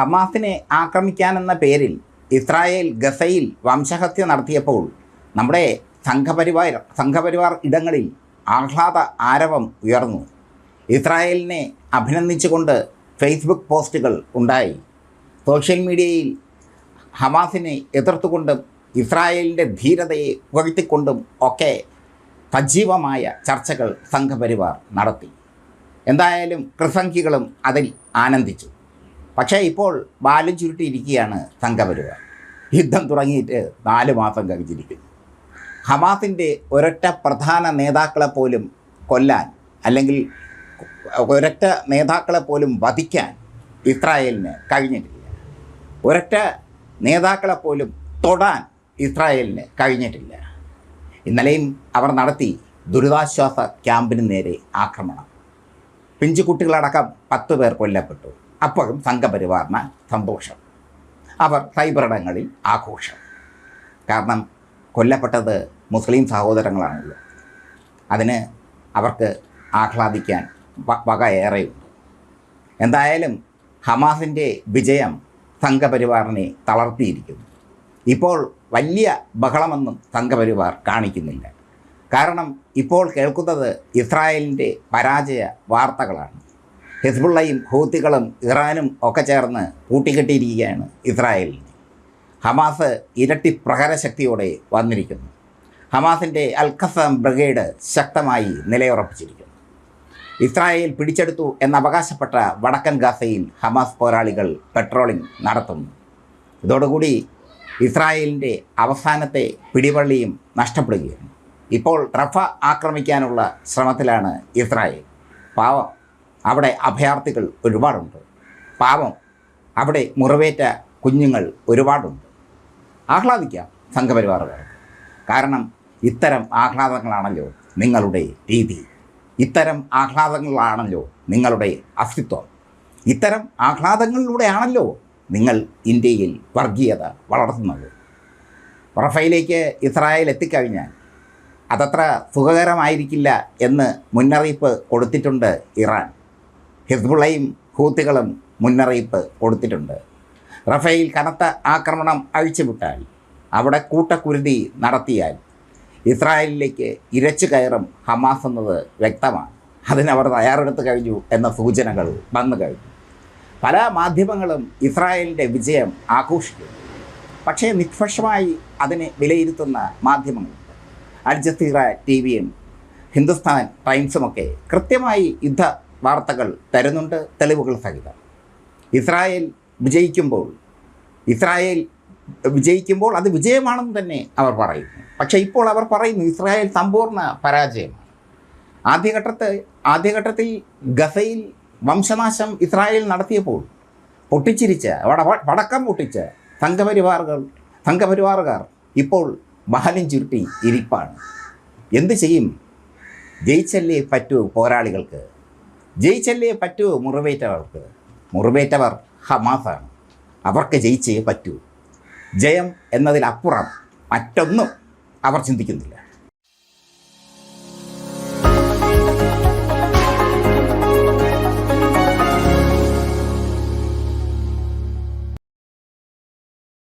ഹമാസിനെ ആക്രമിക്കാനെന്ന പേരിൽ ഇസ്രായേൽ ഗസയിൽ വംശഹത്യ നടത്തിയപ്പോൾ നമ്മുടെ സംഘപരിവാർ സംഘപരിവാർ ഇടങ്ങളിൽ ആഹ്ലാദ ആരവം ഉയർന്നു. ഇസ്രായേലിനെ അഭിനന്ദിച്ചുകൊണ്ട് ഫേസ്ബുക്ക് പോസ്റ്റുകൾ ഉണ്ടായി. സോഷ്യൽ മീഡിയയിൽ ഹമാസിനെ എതിർത്തുകൊണ്ടും ഇസ്രായേലിന്റെ ധീരതയെ പുകഴ്ത്തിക്കൊണ്ടും ഒക്കെ സജീവമായ ചർച്ചകൾ സംഘപരിവാർ നടത്തി. എന്തായാലും കൃസംഖികളും അതിൽ ആനന്ദിച്ചു. പക്ഷേ ഇപ്പോൾ ബാലും ചുരുട്ടിയിരിക്കുകയാണ് സംഘപരിവാർ യുദ്ധം തുടങ്ങിയിട്ട് നാല് മാസം കഴിഞ്ഞിരിക്കുന്നു ഹമാസിന്റെ ഒരൊറ്റ പ്രധാന നേതാക്കളെ പോലും കൊല്ലാൻ അല്ലെങ്കിൽ ഒരൊറ്റ നേതാക്കളെ പോലും വധിക്കാൻ ഇസ്രായേലിന് കഴിഞ്ഞിട്ടില്ല. ഒരൊറ്റ നേതാക്കളെ പോലും തൊടാൻ ഇസ്രായേലിന് കഴിഞ്ഞിട്ടില്ല. ഇന്നലെയും അവർ നടത്തി ദുരിതാശ്വാസ ക്യാമ്പിന് നേരെ ആക്രമണം. പിഞ്ചുകുട്ടികളടക്കം പത്ത് പേർ കൊല്ലപ്പെട്ടു. അപ്പോഴും സംഘപരിവാറിന് സന്തോഷം. അവർ സൈബറിടങ്ങളിൽ ആഘോഷം. കാരണം കൊല്ലപ്പെട്ടത് മുസ്ലിം സഹോദരങ്ങളാണല്ലോ. അതിന് അവർക്ക് ആഹ്ലാദിക്കാൻ വക ഏറെയുണ്ട്. എന്തായാലും ഹമാസിന്റെ വിജയം സംഘപരിവാറിനെ തളർത്തിയിരിക്കുന്നു. ഇപ്പോൾ വലിയ ബഹളമൊന്നും സംഘപരിവാർ കാണിക്കുന്നില്ല. കാരണം ഇപ്പോൾ കേൾക്കുന്നത് ഇസ്രായേലിന്റെ പരാജയ വാർത്തകളാണ്. ഹിസ്ബുള്ളയും ഹൂത്തികളും ഇറാനും ഒക്കെ ചേർന്ന് കൂട്ടിക്കെട്ടിയിരിക്കുകയാണ് ഇസ്രായേലിന്. ഹമാസ് ഇരട്ടി പ്രഹരശക്തിയോടെ വന്നിരിക്കുന്നു. ഹമാസിന്റെ അൽഖസം ബ്രിഗേഡ് ശക്തമായി നിലയുറപ്പിച്ചിരിക്കുന്നു. ഇസ്രായേൽ പിടിച്ചെടുത്തു എന്നവകാശപ്പെട്ട വടക്കൻ ഗാസയിൽ ഹമാസ് പോരാളികൾ പെട്രോളിംഗ് നടത്തുന്നു. ഇതോടുകൂടി ഇസ്രായേലിന്റെ അവസാനത്തെ പിടിവള്ളിയും നഷ്ടപ്പെടുകയാണ്. ഇപ്പോൾ റഫ ആക്രമിക്കാനുള്ള ശ്രമത്തിലാണ് ഇസ്രായേൽ. പാവം അവിടെ അഭയാർത്ഥികൾ ഒരുപാടുണ്ട്. പാവം അവിടെ മുറിവേറ്റ കുഞ്ഞുങ്ങൾ ഒരുപാടുണ്ട്. ആഹ്ലാദിക്കാം സംഘപരിവാറുകാർക്ക് കാരണം ഇത്തരം ആഹ്ലാദങ്ങളാണല്ലോ നിങ്ങളുടെ രീതി. ഇത്തരം ആഹ്ലാദങ്ങളാണല്ലോ നിങ്ങളുടെ അസ്തിത്വം. ഇത്തരം ആഹ്ലാദങ്ങളിലൂടെയാണല്ലോ നിങ്ങൾ ഇന്ത്യയിൽ വർഗീയത വളർത്തുന്നത്. റഫയിലേക്ക് ഇസ്രായേൽ എത്തിക്കഴിഞ്ഞാൽ അതത്ര സുഖകരമായിരിക്കില്ല എന്ന് മുന്നറിയിപ്പ് കൊടുത്തിട്ടുണ്ട് ഇറാൻ. ഹിസ്ബുള്ളയും ഹൂത്തികളും മുന്നറിയിപ്പ് കൊടുത്തിട്ടുണ്ട്. റഫേൽ കനത്ത ആക്രമണം അഴിച്ചുവിട്ടാൽ അവിടെ കൂട്ടക്കുരുതി നടത്തിയാൽ ഇസ്രായേലിലേക്ക് ഇരച്ചു കയറും ഹമാസ് എന്നത് വ്യക്തമാണ്. അതിനവർ തയ്യാറെടുത്ത് കഴിഞ്ഞു എന്ന സൂചനകൾ വന്നു കഴിഞ്ഞു. പല മാധ്യമങ്ങളും ഇസ്രായേലിന്റെ വിജയം ആഘോഷിക്കുന്നു. പക്ഷേ നിഷ്പക്ഷമായി അതിനെ വിലയിരുത്തുന്ന മാധ്യമങ്ങളുണ്ട്. അൽജസീറ ടി വിയും ഹിന്ദുസ്ഥാൻ ടൈംസുമൊക്കെ കൃത്യമായി യുദ്ധ വാർത്തകൾ തരുന്നുണ്ട് തെളിവുകൾ സഹിതം. ഇസ്രായേൽ വിജയിക്കുമ്പോൾ ഇസ്രായേൽ വിജയിക്കുമ്പോൾ അത് വിജയമാണെന്ന് തന്നെ അവർ പറയുന്നു. പക്ഷേ ഇപ്പോൾ അവർ പറയുന്നു ഇസ്രായേൽ സമ്പൂർണ പരാജയമാണ്. ആദ്യഘട്ടത്തിൽ ആദ്യഘട്ടത്തിൽ ഗസയിൽ വംശനാശം ഇസ്രായേൽ നടത്തിയപ്പോൾ പൊട്ടിച്ചിരിച്ച വട വടക്കം പൊട്ടിച്ച സംഘപരിവാറുകൾ സംഘപരിവാറുകാർ ഇപ്പോൾ ബാലും ചുരുട്ടി ഇരിപ്പാണ്. എന്തു ചെയ്യും? ജയിച്ചല്ലേ പറ്റൂ പോരാളികൾക്ക്. ജയിച്ചല്ലേ പറ്റൂ മുറിവേറ്റവർക്ക്. മുറിവേറ്റവർ ഹമാസാണ്. അവർക്ക് ജയിച്ചേ പറ്റൂ. ജയം എന്നതിലപ്പുറം മറ്റൊന്നും അവർ ചിന്തിക്കുന്നില്ല.